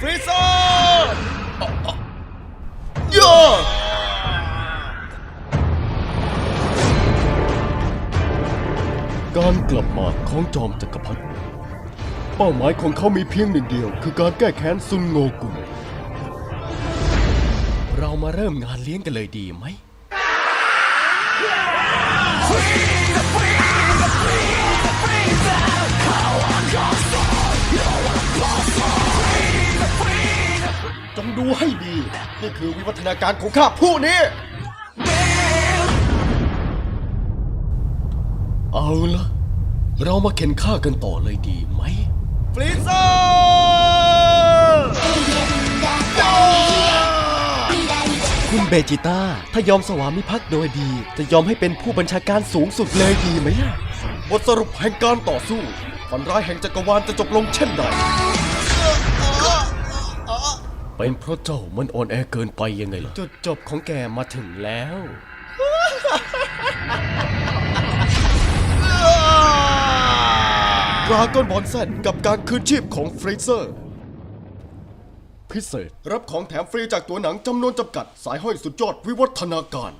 ฟรีเซอร์ย่าการกลับมาของจอมจักรพรรดิเป้าหมายของเขามีเพียงหนึ่งเดียว คือการแก้แค้นซุนโงกุลเรามาเริ่มงานเลี้ยงกันเลยดีไหม ดูให้ดี นี่คือวิวัฒนาการของข้าผู้นี้ เอาละเรามาเข็นฆ่ากันต่อเลยดีไหมฟรีเซอร์คุณเบจิต้า ถ้ายอมสวามิภักดิ์โดยดี จะยอมให้เป็นผู้บัญชาการสูงสุดเลยดีไหมล่ะบทสรุปแห่งการต่อสู้ฝันร้ายแห่งจักรวาลจะจบลงเช่นใด เป็นเพราะเจ้ามันอ่อนแอเกินไปยังไงล่ะ จุดจบของแกมาถึงแล้ว ดราก้อนบอลแซนกับการคืนชีพของฟรีเซอร์ พิเศษ รับของแถมฟรีจากตัวหนังจำนวนจำกัด สายห้อยสุดยอดวิวัฒนาการ